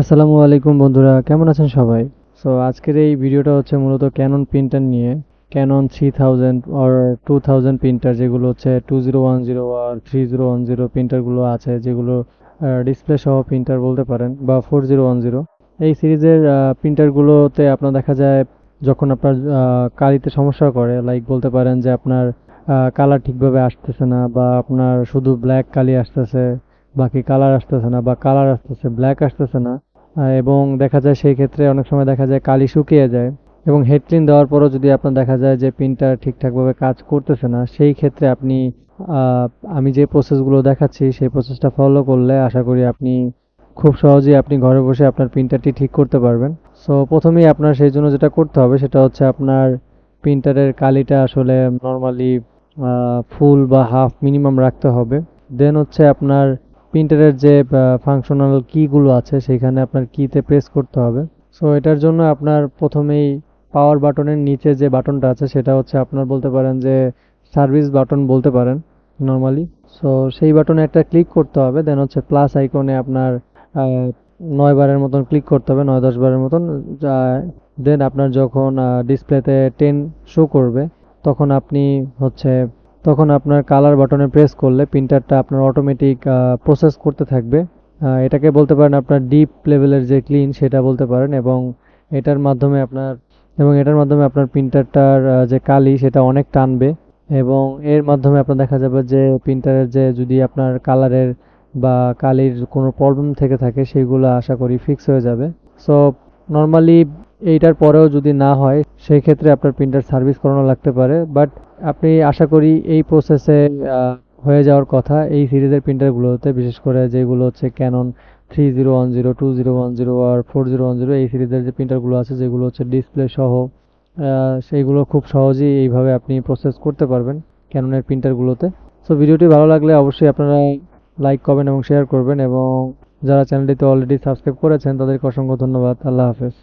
আসসালামু আলাইকুম বন্ধুরা, কেমন আছেন সবাই? সো আজকের এই ভিডিওটা হচ্ছে মূলত ক্যানন প্রিন্টার নিয়ে। ক্যানন থ্রি থাউজেন্ড আর টু থাউজেন্ড প্রিন্টার যেগুলো হচ্ছে টু জিরো ওয়ান জিরো আর থ্রি জিরো ওয়ান জিরো প্রিন্টারগুলো আছে, যেগুলো ডিসপ্লে সহ প্রিন্টার বলতে পারেন, বা ফোর জিরো ওয়ান জিরো এই সিরিজের প্রিন্টারগুলোতে আপনার দেখা যায়, যখন আপনার কালিতে সমস্যা করে লাইক বলতে পারেন যে আপনার কালার ঠিকভাবে আসতেছে না, বা আপনার শুধু ব্ল্যাক কালি আসতেছে, বাকি কালার আসতেছে না, বা কালার আসতেছে ব্ল্যাক আসতেছে না এবং দেখা যায় সেই ক্ষেত্রে অনেক সময় দেখা যায় কালি শুকিয়ে যায়। এবং হেড ক্লিন দেওয়ার পরও যদি আপনার দেখা যায় যে প্রিন্টার ঠিকঠাকভাবে কাজ করতেছে না, সেই ক্ষেত্রে আপনি আমি যে প্রসেসগুলো দেখাচ্ছি, সেই প্রসেসটা ফলো করলে আশা করি আপনি খুব সহজেই আপনি ঘরে বসে আপনার প্রিন্টারটি ঠিক করতে পারবেন। সো প্রথমেই আপনার সেই জন্য যেটা করতে হবে, সেটা হচ্ছে আপনার প্রিন্টারের কালিটা আসলে নর্মালি ফুল বা হাফ মিনিমাম রাখতে হবে। দেন হচ্ছে আপনার প্রিন্টারের যে ফাংশনাল কিগুলো আছে, সেখানে আপনার কিতে প্রেস করতে হবে। সো এটার জন্য আপনার প্রথমেই পাওয়ার বাটনের নিচে যে বাটনটা আছে, সেটা হচ্ছে আপনার বলতে পারেন যে সার্ভিস বাটন বলতে পারেন নর্মালি সো সেই বাটনে একটা ক্লিক করতে হবে দেন হচ্ছে প্লাস আইকনে আপনার নয় বারের মতন ক্লিক করতে হবে, নয় দশ বারের মতন দেন আপনার যখন ডিসপ্লেতে টেন শো করবে, তখন আপনি হচ্ছে তখন আপনার কালার বাটনে প্রেস করলে প্রিন্টারটা আপনার অটোমেটিক প্রসেস করতে থাকবে। এটাকে বলতে পারেন আপনার ডিপ লেভেলের যে ক্লিন সেটা বলতে পারেন এবং এটার মাধ্যমে আপনার, এবং এটার মাধ্যমে আপনার প্রিন্টারটার যে কালি সেটা অনেক টানবে এবং এর মাধ্যমে আপনার দেখা যাবে যে প্রিন্টারের যে যদি আপনার কালারের বা কালির কোনো প্রবলেম থেকে থাকে সেগুলো আশা করি ফিক্স হয়ে যাবে। সো নর্মালি এইটার পরেও যদি না হয়, সেই ক্ষেত্রে আপনার প্রিন্টার সার্ভিস করানো লাগতে পারে বাট আপনি আশা করি এই প্রসেসে হয়ে যাওয়ার কথা। এই সিরিজের প্রিন্টারগুলোতে বিশেষ করে যেগুলো হচ্ছে Canon three zero one zero two zero one zero আর ফোর জিরো ওয়ান জিরো এই সিরিজের যে প্রিন্টারগুলো আছে, যেগুলো হচ্ছে ডিসপ্লে সহ সেইগুলো খুব সহজেই এইভাবে আপনি প্রসেস করতে পারবেন ক্যাননের প্রিন্টারগুলোতে সো ভিডিওটি ভালো লাগলে অবশ্যই আপনারা লাইক করবেন এবং শেয়ার করবেন এবং যারা চ্যানেলটিতে অলরেডি সাবস্ক্রাইব করেছেন, তাদেরকে অসংখ্য ধন্যবাদ। আল্লাহ হাফেজ।